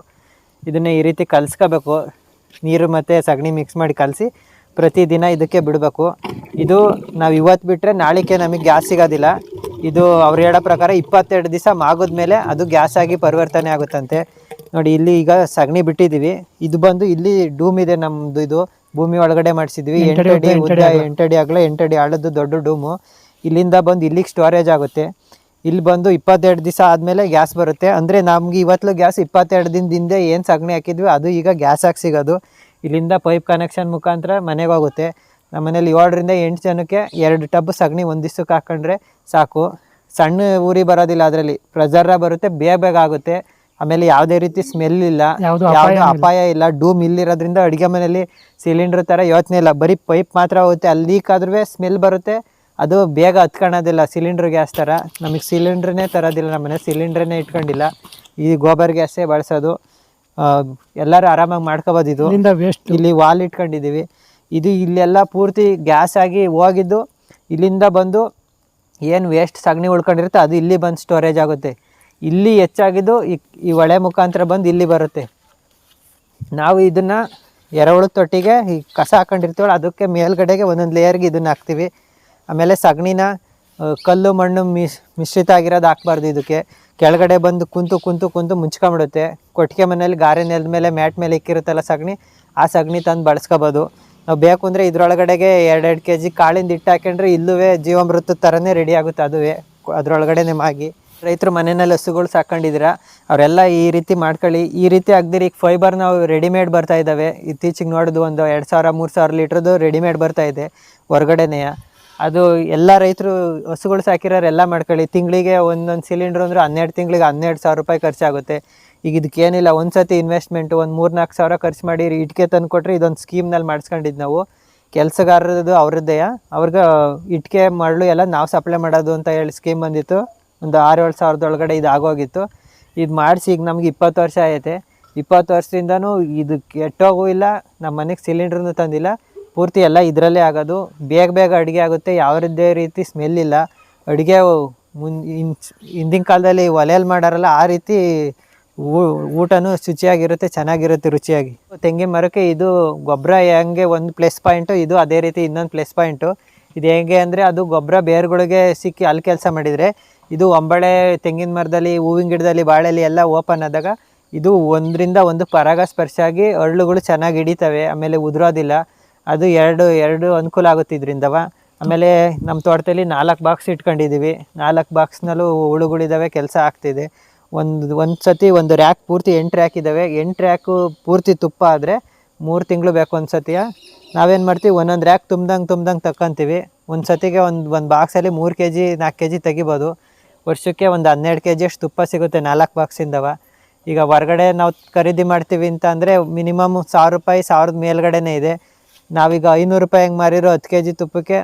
ಇದನ್ನು ಈ ರೀತಿ ಕಲಿಸ್ಕೋಬೇಕು. ನೀರು ಮತ್ತು ಸಗಣಿ ಮಿಕ್ಸ್ ಮಾಡಿ ಕಲಸಿ ಪ್ರತಿದಿನ ಇದಕ್ಕೆ ಬಿಡಬೇಕು. ಇದು ನಾವು ಇವತ್ತು ಬಿಟ್ಟರೆ ನಾಳಿಕೆ ನಮಗೆ ಗ್ಯಾಸ್ ಸಿಗೋದಿಲ್ಲ. ಇದು ಅವ್ರು ಹೇಳೋ ಪ್ರಕಾರ ಇಪ್ಪತ್ತೆರಡು ದಿವಸ ಮಾಗಿದ ಮೇಲೆ ಅದು ಗ್ಯಾಸ್ ಆಗಿ ಪರಿವರ್ತನೆ ಆಗುತ್ತಂತೆ. ನೋಡಿ ಇಲ್ಲಿ ಈಗ ಸಗಣಿ ಬಿಟ್ಟಿದ್ದೀವಿ ಇದು ಬಂದು ಇಲ್ಲಿ ಡೂಮ್ ಇದೆ ನಮ್ಮದು ಇದು. ಭೂಮಿ ಒಳಗಡೆ ಮಾಡಿಸಿದ್ವಿ. ಎಂಟಡಿ ಉದ್ದ ಎಂಟಡಿ ಆಗಲ ಎಂಟಡಿ ಆಳದ್ದು ದೊಡ್ಡ ಡೂಮು. ಇಲ್ಲಿಂದ ಬಂದು ಇಲ್ಲಿಗೆ ಸ್ಟೋರೇಜ್ ಆಗುತ್ತೆ. ಇಲ್ಲಿ ಬಂದು ಇಪ್ಪತ್ತೆರಡು ದಿವಸ ಆದಮೇಲೆ ಗ್ಯಾಸ್ ಬರುತ್ತೆ. ಅಂದರೆ ನಮ್ಗೆ ಇವತ್ತು ಗ್ಯಾಸ್ ಇಪ್ಪತ್ತೆರಡು ದಿನದಿಂದ ಏನು ಸಗಣಿ ಹಾಕಿದ್ವಿ ಅದು ಈಗ ಗ್ಯಾಸ್ ಆಗಿ ಸಿಗೋದು. ಇಲ್ಲಿಂದ ಪೈಪ್ ಕನೆಕ್ಷನ್ ಮುಖಾಂತರ ಮನೆಗೆ ಹೋಗುತ್ತೆ. ನಮ್ಮ ಮನೇಲಿ ಏಳರಿಂದ ಎಂಟು ಜನಕ್ಕೆ ಎರಡು ಟಬ್ ಸಗಣಿ ಒಂದು ಹಾಕ್ಕೊಂಡ್ರೆ ಹಾಕೊಂಡ್ರೆ ಸಾಕು. ಸಣ್ಣ ಊರಿ ಬರೋದಿಲ್ಲ ಅದರಲ್ಲಿ. ಪ್ರೆಜರ ಬರುತ್ತೆ ಬೇಗ ಬೇಗ ಆಗುತ್ತೆ. ಆಮೇಲೆ ಯಾವುದೇ ರೀತಿ ಸ್ಮೆಲ್ ಇಲ್ಲ. ಯಾವ್ದು ಅಪಾಯ ಇಲ್ಲ. ಡೂಮ್ ಇಲ್ಲಿರೋದ್ರಿಂದ ಅಡುಗೆ ಮನೆಯಲ್ಲಿ ಸಿಲಿಂಡರ್ ಥರ ಯೋಚನೆ ಇಲ್ಲ. ಬರೀ ಪೈಪ್ ಮಾತ್ರ ಹೋಗುತ್ತೆ. ಅಲ್ಲಿ ಲೀಕ್ ಆದ್ರೂ ಸ್ಮೆಲ್ ಬರುತ್ತೆ. ಅದು ಬೇಗ ಹತ್ಕೊಳ್ಳೋದಿಲ್ಲ. ಸಿಲಿಂಡ್ರ್ ಗ್ಯಾಸ್ ಥರ. ನಮಗೆ ಸಿಲಿಂಡ್ರನ್ನೇ ತರೋದಿಲ್ಲ. ನಮ್ಮ ಮನೆ ಸಿಲಿಂಡ್ರನ್ನೇ ಇಟ್ಕೊಂಡಿಲ್ಲ. ಈ ಗೋಬರ್ ಗ್ಯಾಸೇ ಬಳಸೋದು. ಎಲ್ಲರೂ ಆರಾಮಾಗಿ ಮಾಡ್ಕೋಬೋದು ಇದು. ಇಲ್ಲಿಂದ ವೇಸ್ಟ್ ಇಲ್ಲಿ ವಾಲ್ ಇಟ್ಕೊಂಡಿದ್ದೀವಿ. ಇದು ಇಲ್ಲೆಲ್ಲ ಪೂರ್ತಿ ಗ್ಯಾಸ್ ಆಗಿ ಹೋಗಿದ್ದು ಇಲ್ಲಿಂದ ಬಂದು ಏನು ವೇಸ್ಟ್ ಸಗಣಿ ಉಳ್ಕೊಂಡಿರುತ್ತೆ ಅದು ಇಲ್ಲಿ ಬಂದು ಸ್ಟೋರೇಜ್ ಆಗುತ್ತೆ. ಇಲ್ಲಿ ಹೆಚ್ಚಾಗಿದ್ದು ಈ ಈ ಹೊಳೆ ಮುಖಾಂತರ ಬಂದು ಇಲ್ಲಿ ಬರುತ್ತೆ. ನಾವು ಇದನ್ನು ಎರವಳು ತೊಟ್ಟಿಗೆ ಈ ಕಸ ಹಾಕೊಂಡಿರ್ತೀವಲ್ಲ ಅದಕ್ಕೆ ಮೇಲ್ಗಡೆಗೆ ಒಂದೊಂದು ಲೇಯರ್ಗೆ ಇದನ್ನು ಹಾಕ್ತೀವಿ. ಆಮೇಲೆ ಸಗಣಿನ ಕಲ್ಲು ಮಣ್ಣು ಮಿಶ್ ಮಿಶ್ರಿತ ಆಗಿರೋದು ಹಾಕ್ಬಾರ್ದು ಇದಕ್ಕೆ. ಕೆಳಗಡೆ ಬಂದು ಕುಂತು ಕುಂತು ಕುಂತು ಮುಚ್ಕೊಂಬಿಡುತ್ತೆ ಕೊಟ್ಟಿಗೆ ಮನೇಲಿ ಗಾರೆ ನೆಲದ ಮೇಲೆ ಮ್ಯಾಟ್ ಮೇಲೆ ಇಕ್ಕಿರುತ್ತಲ್ಲ ಸಗಣಿ, ಆ ಸಗಣಿ ತಂದು ಬಳಸ್ಕೋಬೋದು. ನಾವು ಬೇಕು ಅಂದರೆ ಇದ್ರೊಳಗಡೆಗೆ ಎರಡೆರಡು ಕೆ ಜಿ ಕಾಳಿಂದ ಇಟ್ಟು ಹಾಕೊಂಡ್ರೆ ಇಲ್ಲೂ ಜೀವಾಮೃತದ ಥರನೇ ರೆಡಿ ಆಗುತ್ತೆ ಅದುವೇ ಅದರೊಳಗಡೆನೆ ಮಾಗಿ ರೈತರು ಮನೆಯಲ್ಲಿ ಹಸುಗಳು ಸಾಕೊಂಡಿದ್ದೀರಾ, ಅವರೆಲ್ಲ ಈ ರೀತಿ ಮಾಡ್ಕೊಳ್ಳಿ. ಈ ರೀತಿ ಆಗದಿರಿ ಈಗ ಫೈಬರ್ ನಾವು ರೆಡಿಮೇಡ್ ಬರ್ತಾ ಇದ್ದಾವೆ. ಇತ್ತೀಚೆಗೆ ನೋಡೋದು ಒಂದು ಎರಡು ಸಾವಿರ, ಮೂರು ಸಾವಿರ ಲೀಟ್ರದ್ದು ರೆಡಿಮೇಡ್ ಬರ್ತಾ ಇದೆ, ಹೊರಗಡೆನೆಯ. ಅದು ಎಲ್ಲ ರೈತರು ಹಸುಗಳು ಸಾಕಿರೋರು ಎಲ್ಲ ಮಾಡ್ಕೊಳ್ಳಿ. ತಿಂಗಳಿಗೆ ಒಂದೊಂದು ಸಿಲಿಂಡ್ರ್ ಅಂದ್ರೆ ಹನ್ನೆರಡು ತಿಂಗಳಿಗೆ ಹನ್ನೆರಡು ಸಾವಿರ ರೂಪಾಯಿ ಖರ್ಚಾಗುತ್ತೆ. ಈಗ ಇದಕ್ಕೇನಿಲ್ಲ ಒಂದು ಸತಿ ಇನ್ವೆಸ್ಟ್ಮೆಂಟು ಒಂದು ಮೂರು ನಾಲ್ಕು ಸಾವಿರ ಖರ್ಚು ಮಾಡಿ ಇಟ್ಕೆ ತಂದು ಕೊಟ್ಟರೆ ಇದೊಂದು ಸ್ಕೀಮ್ನಲ್ಲಿ ಮಾಡಿಸ್ಕೊಂಡಿದ್ದು ನಾವು. ಕೆಲಸಗಾರರದು ಅವ್ರದ್ದೇ, ಅವ್ರಿಗೆ ಇಟ್ಕೆ ಮರಳು ಎಲ್ಲ ನಾವು ಸಪ್ಲೈ ಮಾಡೋದು ಅಂತ ಹೇಳಿ ಸ್ಕೀಮ್ ಬಂದಿತ್ತು. ಒಂದು ಆರು ಏಳು ಸಾವಿರದೊಳಗಡೆ ಇದು ಆಗೋಗಿತ್ತು. ಇದು ಮಾಡಿಸಿ ಈಗ ನಮ್ಗೆ ಇಪ್ಪತ್ತು ವರ್ಷ ಆಗೈತೆ ಇಪ್ಪತ್ತು ವರ್ಷದಿಂದನೂ ಇದು ಕೆಟ್ಟೋಗೂ ಇಲ್ಲ ನಮ್ಮ ಮನೆಗೆ ಸಿಲಿಂಡ್ರನ್ನು ತಂದಿಲ್ಲ. ಪೂರ್ತಿ ಎಲ್ಲ ಇದರಲ್ಲೇ ಆಗೋದು. ಬೇಗ ಬೇಗ ಅಡುಗೆ ಆಗುತ್ತೆ. ಯಾವುದೇ ರೀತಿ ಸ್ಮೆಲ್ ಇಲ್ಲ. ಅಡುಗೆ ಮುನ್ ಹಿಂದಿನ ಕಾಲದಲ್ಲಿ ಒಲೆಯಲ್ಲಿ ಮಾಡಾರಲ್ಲ, ಆ ರೀತಿ ಊಟನೂ ಶುಚಿಯಾಗಿರುತ್ತೆ, ಚೆನ್ನಾಗಿರುತ್ತೆ ರುಚಿಯಾಗಿ. ತೆಂಗಿನ ಮರಕ್ಕೆ ಇದು ಗೊಬ್ಬರ ಹೆಂಗೆ ಒಂದು ಪ್ಲಸ್ ಪಾಯಿಂಟು ಇದು ಅದೇ ರೀತಿ ಇನ್ನೊಂದು ಪ್ಲಸ್ ಪಾಯಿಂಟು ಇದು ಹೇಗೆ ಅಂದರೆ ಅದು ಗೊಬ್ಬರ ಬೇರುಗಳಿಗೆ ಸಿಕ್ಕಿ ಅಲ್ಲಿ ಕೆಲಸ ಮಾಡಿದರೆ, ಇದು ಒಂಬಳೆ ತೆಂಗಿನ ಮರದಲ್ಲಿ, ಹೂವಿನ ಗಿಡದಲ್ಲಿ ಬಾಳೆಲಿ ಎಲ್ಲ ಓಪನ್ ಆದಾಗ, ಇದು ಒಂದರಿಂದ ಒಂದು ಪರಾಗಸ್ಪರ್ಶ ಆಗಿ ಹರಳುಗಳು ಚೆನ್ನಾಗಿ ಹಿಡಿತವೆ. ಆಮೇಲೆ ಉದುರೋದಿಲ್ಲ. ಅದು ಎರಡು ಎರಡು ಅನುಕೂಲ ಆಗುತ್ತೆ ಆಮೇಲೆ ನಮ್ಮ ತೋಟದಲ್ಲಿ ನಾಲ್ಕು ಬಾಕ್ಸ್ ಇಟ್ಕೊಂಡಿದ್ದೀವಿ. ನಾಲ್ಕು ಬಾಕ್ಸ್ನಲ್ಲೂ ಹುಳುಗಳಿದ್ದಾವೆ, ಕೆಲಸ ಆಗ್ತಿದೆ. ಒಂದು ಒಂದು ಸತಿ ಒಂದು ರ್ಯಾಕ್ ಪೂರ್ತಿ ಎಂಟು ರ್ಯಾಕ್ ಇದ್ದಾವೆ. ಎಂಟು ರ್ಯಾಕು ಪೂರ್ತಿ ತುಪ್ಪ ಆದರೆ ಮೂರು ತಿಂಗಳು ಬೇಕು ಒಂದು ಸತಿಯ. ನಾವೇನು ಮಾಡ್ತೀವಿ, ಒಂದೊಂದು ರ್ಯಾಕ್ ತುಂಬ್ದಂಗೆ ತುಂಬ್ದಂಗೆ ತಕ್ಕಂತೀವಿ. ಒಂದು ಸತಿಗೆ ಒಂದು ಒಂದು ಬಾಕ್ಸಲ್ಲಿ ಮೂರು ಕೆ ಜಿ ನಾಲ್ಕು ಕೆ ಜಿ ತೆಗಿಬೋದು. ವರ್ಷಕ್ಕೆ ಒಂದು ಹನ್ನೆರಡು ಕೆ ಜಿಯಷ್ಟು ತುಪ್ಪ ಸಿಗುತ್ತೆ ನಾಲ್ಕು ಬಾಕ್ಸಿಂದವ ಈಗ ಹೊರಗಡೆ ನಾವು ಖರೀದಿ ಮಾಡ್ತೀವಿ ಅಂತ ಅಂದರೆ ಮಿನಿಮಮ್ ಸಾವಿರ ರೂಪಾಯಿ, ಸಾವಿರದ ಮೇಲ್ಗಡೆನೇ ಇದೆ. ನಾವೀಗ ಐನೂರು ರೂಪಾಯಿ ಹೆಂಗೆ ಮಾರಿರೋ ಹತ್ತು ಕೆ ಜಿ ತುಪ್ಪಕ್ಕೆ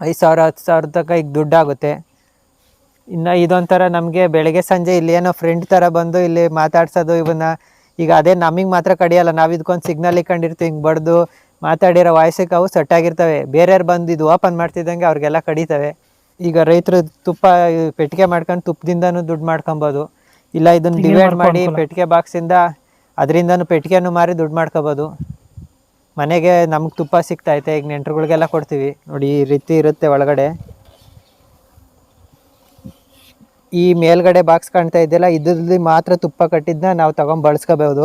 ಐದು ಸಾವಿರ ಹತ್ತು ಸಾವಿರ ತನಕ ಈಗ ದುಡ್ಡಾಗುತ್ತೆ. ಇನ್ನು ಇದೊಂಥರ ನಮಗೆ ಬೆಳಗ್ಗೆ ಸಂಜೆ ಇಲ್ಲಿ ಏನೋ ಫ್ರೆಂಡ್ ಥರ ಬಂದು ಇಲ್ಲಿ ಮಾತಾಡ್ಸೋದು ಇವನ್ನ. ಈಗ ಅದೇ ನಮಗೆ ಮಾತ್ರ ಕಡಿಯಲ್ಲ ನಾವು ಇದಕ್ಕೊಂದು ಸಿಗ್ನಲ್ ಇಕ್ಕೊಂಡಿರ್ತೀವಿ ಹಿಂಗೆ ಬಡ್ದು ಮಾತಾಡಿರೋ ವಾಯ್ಸಿಗೆ ಅವು ಸೆಟ್ ಆಗಿರ್ತವೆ. ಬೇರೆಯವ್ರು ಬಂದು ಇದು ಓಪನ್ ಮಾಡ್ತಿದ್ದಂಗೆ ಅವ್ರಿಗೆಲ್ಲ ಕಡಿತವೆ. ಈಗ ರೈತರು ತುಪ್ಪ ಪೆಟ್ಟಿಗೆ ಮಾಡ್ಕೊಂಡು ತುಪ್ಪದಿಂದನೂ ದುಡ್ಡು ಮಾಡ್ಕೊಬೋದು. ಇಲ್ಲ ಇದನ್ನು ಡಿವೈಡ್ ಮಾಡಿ ಪೆಟ್ಟಿಗೆ ಬಾಕ್ಸಿಂದ ಅದರಿಂದನೂ ಪೆಟ್ಟಿಗೆನೂ ಮಾರಿ ದುಡ್ಡು ಮಾಡ್ಕೊಬೋದು. ಮನೆಗೆ ನಮ್ಗೆ ತುಪ್ಪ ಸಿಗ್ತೈತೆ ಈಗ ನೆಂಟ್ರುಗಳಿಗೆಲ್ಲ ಕೊಡ್ತೀವಿ. ನೋಡಿ, ಈ ರೀತಿ ಇರುತ್ತೆ ಒಳಗಡೆ. ಈ ಮೇಲ್ಗಡೆ ಬಾಕ್ಸ್ ಕಾಣ್ತಾ ಇದೆಯಲ್ಲ, ಇದ್ರಲ್ಲಿ ಮಾತ್ರ ತುಪ್ಪ ಕಟ್ಟಿದ್ನ ನಾವು ತಗೊಂಡ್ ಬಳಸ್ಕೋಬಹುದು.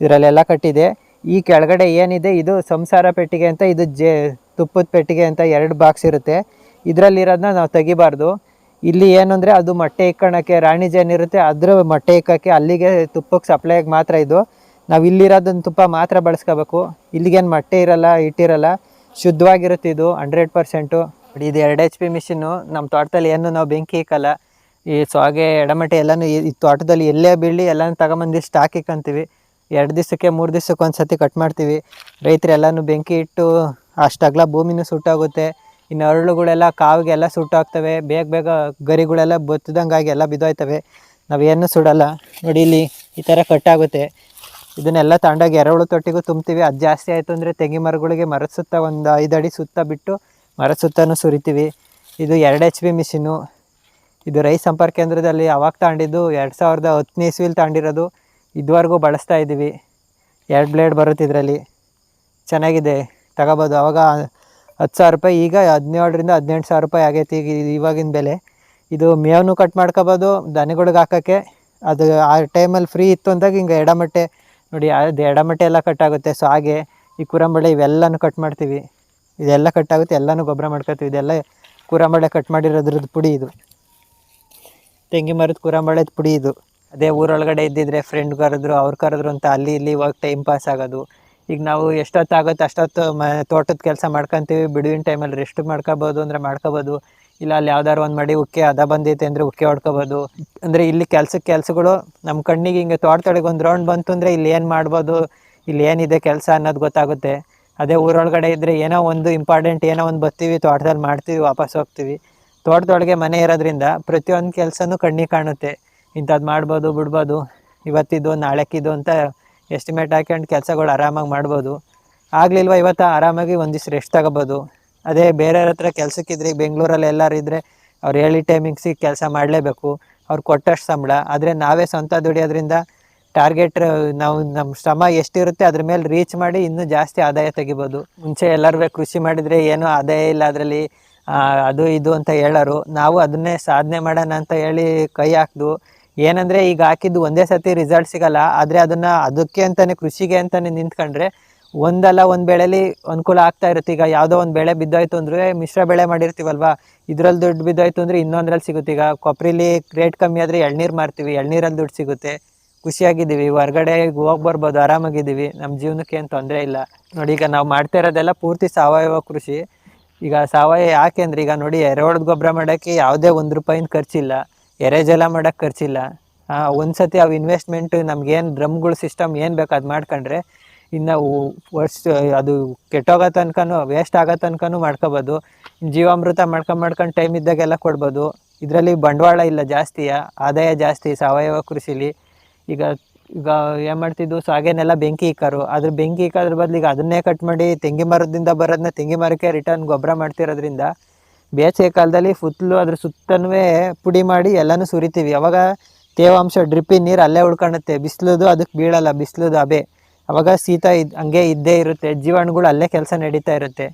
ಇದರಲ್ಲೆಲ್ಲ ಕಟ್ಟಿದೆ. ಈ ಕೆಳಗಡೆ ಏನಿದೆ, ಇದು ಸಂಸಾರ ಪೆಟ್ಟಿಗೆ ಅಂತ, ಇದು ಜೆ, ತುಪ್ಪದ ಪೆಟ್ಟಿಗೆ ಅಂತ ಎರಡು ಬಾಕ್ಸ್ ಇರುತ್ತೆ. ಇದರಲ್ಲಿರೋದನ್ನ ನಾವು ತೆಗಿಬಾರ್ದು. ಇಲ್ಲಿ ಏನು ಅಂದರೆ, ಅದು ಮೊಟ್ಟೆ ಇಕ್ಕೊಳಕ್ಕೆ ರಾಣಿ ಜೇನು ಇರುತ್ತೆ, ಅದ್ರ ಮೊಟ್ಟೆ ಇಕ್ಕೋಕ್ಕೆ ಅಲ್ಲಿಗೆ ತುಪ್ಪಕ್ಕೆ ಸಪ್ಲೈಗೆ ಮಾತ್ರ ಇದು. ನಾವು ಇಲ್ಲಿರೋದನ್ನ ತುಪ್ಪ ಮಾತ್ರ ಬಳಸ್ಕೋಬೇಕು. ಇಲ್ಲಿಗೇನು ಮೊಟ್ಟೆ ಇರಲ್ಲ, ಇಟ್ಟಿರಲ್ಲ, ಶುದ್ಧವಾಗಿರುತ್ತೆ ಇದು ಹಂಡ್ರೆಡ್ ಪರ್ಸೆಂಟು ಇದು ಎರಡು ಎಚ್ ಪಿ ಮಿಷಿನ್ನು ನಮ್ಮ ತೋಟದಲ್ಲಿ ಏನು ನಾವು ಬೆಂಕಿ ಇಕ್ಕಲ್ಲ ಈ ಸೊಗೆ ಎಡಮಟ್ಟೆ ಎಲ್ಲನೂ ಈ ತೋಟದಲ್ಲಿ ಎಲ್ಲೇ ಬೀಳಿ ಎಲ್ಲನೂ ತಗೊಂಬಂದು ಸ್ಟಾಕ್ ಇಕ್ಕಂತೀವಿ ಎರಡು ದಿವಸಕ್ಕೆ, ಮೂರು ದಿವಸಕ್ಕೆ ಒಂದು ಸತಿ ಕಟ್ ಮಾಡ್ತೀವಿ. ರೈತರು ಎಲ್ಲನೂ ಬೆಂಕಿ ಇಟ್ಟು ಅಷ್ಟಗಲ ಭೂಮಿನೂ ಸುಟ್ಟಾಗುತ್ತೆ. ಇನ್ನು ಅರಳುಗಳೆಲ್ಲ ಕಾವಿಗೆಲ್ಲ ಸುಟ್ಟಾಗ್ತವೆ. ಬೇಗ ಬೇಗ ಗರಿಗಳೆಲ್ಲ ಬತ್ತದಂಗಾಗಿ ಎಲ್ಲ ಬಿದ್ದೋಯ್ತವೆ. ನಾವೇನು ಸುಡಲ್ಲ. ನೋಡಿ, ಇಲ್ಲಿ ಈ ಥರ ಕಟ್ಟಾಗುತ್ತೆ ಇದನ್ನೆಲ್ಲ ತಗೊಂಡೋಗಿ ಎರೆಹುಳು ತೊಟ್ಟಿಗೂ ತುಂಬ್ತೀವಿ. ಅದು ಜಾಸ್ತಿ ಆಯಿತು ಅಂದರೆ ತೆಂಗಿ ಮರಗಳಿಗೆ ಮರದ ಸುತ್ತ ಒಂದು ಐದು ಅಡಿ ಸುತ್ತ ಬಿಟ್ಟು ಮರದ ಸುತ್ತನೂ ಸುರಿತೀವಿ. ಇದು ಎರಡು ಎಚ್ ಪಿ ಮಿಷಿನ್ನು ಇದು ರೈ ಸಂಪರ್ಕ ಕೇಂದ್ರದಲ್ಲಿ ಅವಾಗ ತಗೊಂಡಿದ್ದು ಎರಡು ಸಾವಿರದ ಹತ್ತನೇ ಇಸ್ವಿಲಿ ತಗೊಂಡಿರೋದು. ಇದುವರೆಗೂ ಬಳಸ್ತಾ ಇದ್ದೀವಿ. ಎರಡು ಬ್ಲೇಡ್ ಬರುತ್ತೆ ಇದರಲ್ಲಿ. ಚೆನ್ನಾಗಿದೆ. ತಗೋಬೋದು. ಅವಾಗ ಹತ್ತು ಸಾವಿರ ರೂಪಾಯಿ, ಈಗ ಹದಿನೇಳರಿಂದ ಹದಿನೆಂಟು ಸಾವಿರ ರೂಪಾಯಿ ಆಗೈತಿ ಈಗ ಇವಾಗಿನ ಬೆಲೆ. ಇದು ಮೇವನ್ನು ಕಟ್ ಮಾಡ್ಕೋಬೋದು, ದನಗಳಿಗೆ ಹಾಕೋಕ್ಕೆ. ಅದು ಆ ಟೈಮಲ್ಲಿ ಫ್ರೀ ಇತ್ತು ಅಂದಾಗ ಹಿಂಗೆ ಎಡಮಟ್ಟೆ ನೋಡಿ ಅದು ಎಡಮಟ್ಟೆ ಎಲ್ಲ ಕಟ್ಟಾಗುತ್ತೆ ಸೊ ಹಾಗೆ ಈ ಕುರಂಬಳೆ ಇವೆಲ್ಲನೂ ಕಟ್ ಮಾಡ್ತೀವಿ. ಇದೆಲ್ಲ ಕಟ್ಟಾಗುತ್ತೆ ಎಲ್ಲನೂ ಗೊಬ್ಬರ ಮಾಡ್ಕೊತೀವಿ. ಇದೆಲ್ಲ ಕುರಂಬಳೆ ಕಟ್ ಮಾಡಿರೋದ್ರದ್ದು ಪುಡಿ ಇದು. ತೆಂಗಿ ಮರದ ಕುರಂಬಳೆದ ಪುಡಿ ಇದು. ಅದೇ ಊರೊಳಗಡೆ ಇದ್ದಿದ್ರೆ ಫ್ರೆಂಡ್ ಕರೆದ್ರು, ಅವ್ರು ಕರೆದ್ರು ಅಂತ ಅಲ್ಲಿ ಇಲ್ಲಿ ಇವಾಗ ಟೈಮ್ ಪಾಸ್ ಆಗೋದು. ಈಗ ನಾವು ಎಷ್ಟೊತ್ತಾಗುತ್ತೆ ಅಷ್ಟೊತ್ತು ಮ, ತೋಟದ ಕೆಲಸ ಮಾಡ್ಕೊತೀವಿ. ಬಿಡುವಿನ ಟೈಮಲ್ಲಿ ರೆಸ್ಟ್ ಮಾಡ್ಕೋಬೋದು ಅಂದರೆ ಮಾಡ್ಕೋಬೋದು. ಇಲ್ಲ ಅಲ್ಲಿ ಯಾವ್ದಾರು ಒಂದು ಮಾಡಿ ಉಕ್ಕೆ, ಅದ ಬಂದೈತೆ ಅಂದರೆ ಉಕ್ಕೆ ಹೊಡ್ಕೋಬೋದು. ಅಂದರೆ ಇಲ್ಲಿ ಕೆಲ್ಸಕ್ಕೆ ಕೆಲಸಗಳು ನಮ್ಮ ಕಣ್ಣಿಗೆ ಹಿಂಗೆ ತೋಟದೊಳಗೆ ಒಂದು ರೌಂಡ್ ಬಂತು ಅಂದರೆ ಇಲ್ಲಿ ಏನು ಮಾಡ್ಬೋದು, ಇಲ್ಲಿ ಏನಿದೆ ಕೆಲಸ ಅನ್ನೋದು ಗೊತ್ತಾಗುತ್ತೆ. ಅದೇ ಊರೊಳಗಡೆ ಇದ್ದರೆ ಏನೋ ಒಂದು ಇಂಪಾರ್ಟೆಂಟ್ ಏನೋ ಒಂದು ಬರ್ತೀವಿ ತೋಟದಲ್ಲಿ ಮಾಡ್ತೀವಿ ವಾಪಸ್ ಹೋಗ್ತೀವಿ. ತೋಟದೊಳಗೆ ಮನೆ ಇರೋದ್ರಿಂದ ಪ್ರತಿಯೊಂದು ಕೆಲಸನೂ ಕಣ್ಣಿಗೆ ಕಾಣುತ್ತೆ. ಇಂಥದ್ದು ಮಾಡ್ಬೋದು, ಬಿಡ್ಬೋದು. ಇವತ್ತಿದ್ದು ನಾಳೆಕ್ಕಿದ್ದು ಅಂತ ಎಸ್ಟಿಮೇಟ್ ಹಾಕೊಂಡು ಕೆಲಸಗಳು ಆರಾಮಾಗಿ ಮಾಡ್ಬೋದು. ಆಗಲಿಲ್ವ ಇವತ್ತು ಆರಾಮಾಗಿ ಒಂದಿಷ್ಟು ರೆಸ್ಟ್ ತಗೋಬೋದು. ಅದೇ ಬೇರೆಯವ್ರ ಹತ್ರ ಕೆಲ್ಸಕ್ಕಿದ್ರೆ ಈಗ ಬೆಂಗಳೂರಲ್ಲಿ ಎಲ್ಲರೂ ಇದ್ದರೆ ಅವ್ರು ಹೇಳಿ ಟೈಮಿಂಗ್ಸಿಗೆ ಕೆಲಸ ಮಾಡಲೇಬೇಕು. ಅವ್ರು ಕೊಟ್ಟಷ್ಟು ಸಂಬಳ. ಆದರೆ ನಾವೇ ಸ್ವಂತ ದುಡಿಯೋದ್ರಿಂದ ಟಾರ್ಗೆಟ್ ನಾವು ನಮ್ಮ ಶ್ರಮ ಎಷ್ಟಿರುತ್ತೆ ಅದ್ರ ಮೇಲೆ ರೀಚ್ ಮಾಡಿ ಇನ್ನೂ ಜಾಸ್ತಿ ಆದಾಯ ತೆಗಿಬೋದು. ಮುಂಚೆ ಎಲ್ಲರೂ ಕೃಷಿ ಮಾಡಿದರೆ ಏನೂ ಆದಾಯ ಇಲ್ಲ ಅದರಲ್ಲಿ ಅದು ಇದು ಅಂತ ಹೇಳೋರು. ನಾವು ಅದನ್ನೇ ಸಾಧನೆ ಮಾಡೋಣ ಅಂತ ಹೇಳಿ ಕೈ ಹಾಕ್ದು. ಏನಂದರೆ ಈಗ ಹಾಕಿದ್ದು ಒಂದೇ ಸತಿ ರಿಸಲ್ಟ್ ಸಿಗಲ್ಲ. ಆದರೆ ಅದನ್ನು ಅದಕ್ಕೆ ಅಂತಲೇ ಕೃಷಿಗೆ ಅಂತಲೇ ನಿಂತ್ಕೊಂಡ್ರೆ ಒಂದಲ್ಲ ಒಂದು ಬೆಳೆಲಿ ಅನುಕೂಲ ಆಗ್ತಾ ಇರುತ್ತೆ. ಈಗ ಯಾವುದೋ ಒಂದು ಬೆಳೆ ಬಿದ್ದೋಯ್ತು ಅಂದ್ರೆ ಮಿಶ್ರ ಬೆಳೆ ಮಾಡಿರ್ತೀವಲ್ವಾ? ಇದ್ರಲ್ಲಿ ದುಡ್ಡು ಬಿದ್ದೋಯ್ತು ಅಂದ್ರೆ ಇನ್ನೊಂದ್ರಲ್ಲಿ ಸಿಗುತ್ತೆ. ಈಗ ಕೊಪ್ರಿಲಿ ರೇಟ್ ಕಮ್ಮಿ ಆದರೆ ಎಳ್ನೀರು ಮಾರ್ತೀವಿ. ಎಳ್ನೀರಲ್ಲಿ ದುಡ್ಡು ಸಿಗುತ್ತೆ. ಖುಷಿಯಾಗಿದ್ದೀವಿ. ಹೊರ್ಗಡೆ ಹೋಗಿ ಬರ್ಬೋದು, ಆರಾಮಾಗಿದ್ದೀವಿ. ನಮ್ಮ ಜೀವನಕ್ಕೆ ಏನು ತೊಂದರೆ ಇಲ್ಲ. ನೋಡಿ, ಈಗ ನಾವು ಮಾಡ್ತಾ ಇರೋದೆಲ್ಲ ಪೂರ್ತಿ ಸಾವಯವ ಕೃಷಿ. ಈಗ ಸಾವಯವ ಯಾಕೆ ಅಂದ್ರೆ ಈಗ ನೋಡಿ, ಎರೆಹುಳದ ಗೊಬ್ಬರ ಮಾಡೋಕ್ಕೆ ಯಾವುದೇ ಒಂದು ರೂಪಾಯಿನ ಖರ್ಚಿಲ್ಲ. ಎರೆಜಲ ಮಾಡೋಕ್ಕೆ ಖರ್ಚಿಲ್ಲ. ಒಂದು ಸತಿ ಅವು ಇನ್ವೆಸ್ಟ್ಮೆಂಟ್ ನಮ್ಗೇನು ಡ್ರಮ್ಗಳು ಸಿಸ್ಟಮ್ ಏನು ಬೇಕು ಅದು ಮಾಡ್ಕೊಂಡ್ರೆ ಇನ್ನು ವರ್ಷ ಅದು ಕೆಟ್ಟೋಗೋ ತನಕನೂ ವೇಸ್ಟ್ ಆಗೋ ತನಕನೂ ಮಾಡ್ಕೋಬೋದು. ಜೀವಾಮೃತ ಮಾಡ್ಕೊಂಡು ಮಾಡ್ಕೊಂಡು ಟೈಮ್ ಇದ್ದಾಗೆಲ್ಲ ಕೊಡ್ಬೋದು. ಇದರಲ್ಲಿ ಬಂಡವಾಳ ಇಲ್ಲ ಜಾಸ್ತಿಯ ಆದಾಯ ಜಾಸ್ತಿ, ಸಾವಯವ ಕೃಷಿಲಿ. ಈಗ ಈಗ ಏನು ಮಾಡ್ತಿದ್ದು ಸಾಗೇನೆಲ್ಲ ಬೆಂಕಿ ಇಕ್ಕಾರು. ಅದ್ರ ಬೆಂಕಿ ಇಕ್ಕೋದ್ರ ಬದಲು ಈಗ ಅದನ್ನೇ ಕಟ್ ಮಾಡಿ ತೆಂಗಿ ಮರದಿಂದ ಬರೋದನ್ನ ತೆಂಗಿ ಮರಕ್ಕೆ ರಿಟರ್ನ್ ಗೊಬ್ಬರ ಮಾಡ್ತಿರೋದ್ರಿಂದ ಬೇಸಿಗೆ ಕಾಲದಲ್ಲಿ ಫುತ್ಲು ಅದ್ರ ಸುತ್ತನೂ ಪುಡಿ ಮಾಡಿ ಎಲ್ಲನೂ ಸುರಿತೀವಿ. ಅವಾಗ ತೇವಾಂಶ ಡ್ರಿಪ್ಪಿನ ನೀರು ಅಲ್ಲೇ ಉಳ್ಕೊಳುತ್ತೆ ಬಿಸಿಲುದು ಅದಕ್ಕೆ ಬೀಳಲ್ಲ, ಬಿಸಿಲುದು ಅಬೆ ಅವಾಗ ಸೀತಾ ಇದ್ ಹಂಗೆ ಇದ್ದೇ ಇರುತ್ತೆ. ಜೀವಾಣುಗಳು ಅಲ್ಲೇ ಕೆಲಸ ನಡೀತಾ ಇರುತ್ತೆ.